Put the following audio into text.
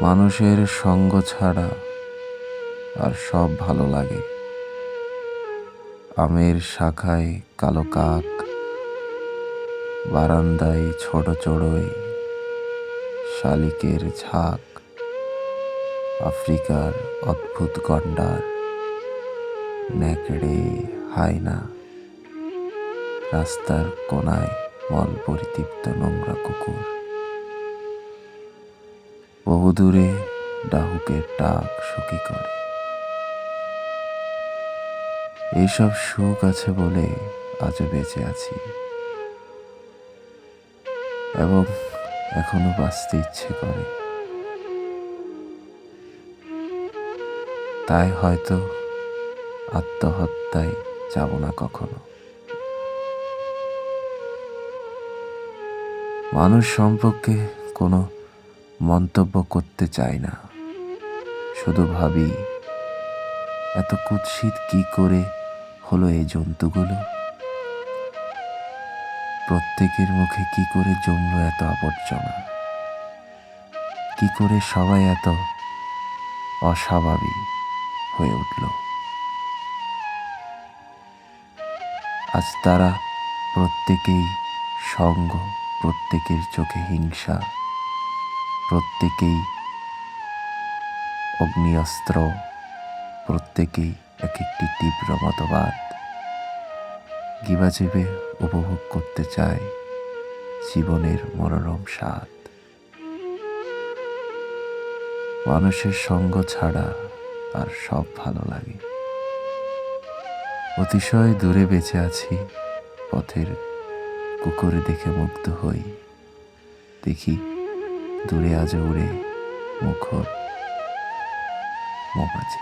মানুষের সঙ্গ ছাড়া আর সব ভালো লাগে। আমের শাখায় কালো কাক, বারান্দায় ছোট চড়ুই, শালিকের ঝাঁক, আফ্রিকার অদ্ভুত গন্ডার, নেকড়ে, হায়না, রাস্তার কোনায় মল পরিতৃপ্ত নোংরা। বহুদূরে ডাহুকের ডাক সুখী করে। এইসব সুখ আছে বলে আজও বেঁচে আছি। এবং এখনও বাঁচতে ইচ্ছে করে। তাই হয়তো আত্মহত্যায় যাব না কখনো। মানুষ সম্পর্কে কোনো মন্তব্য করতে চাই না। শুধু ভাবি, এত কুৎসিত কি করে হলো এই জন্তুগুলো? প্রত্যেকের মুখে কি করে জমলো এত আবর্জনা? কি করে সবাই এত অস্বাভাবিক হয়ে উঠল? আজ তারা প্রত্যেকেই সঙ্গ, প্রত্যেকের চোখে হিংসা প্রত্যেকেই অগ্নিঅস্ত্র প্রত্যেকেই এক একটি তীব্র মতবাদ। গিবাজিবে উপভোগ করতে চায় জীবনের মনোরম স্বাদ। মানুষের সঙ্গ ছাড়া আর সব ভালো লাগে। অতিশয় দূরে বেঁচে আছি, পথের কুকুরে দেখে মুগ্ধ হই। দেখি দূরে আজ উড়ে মুখর মৌমাছি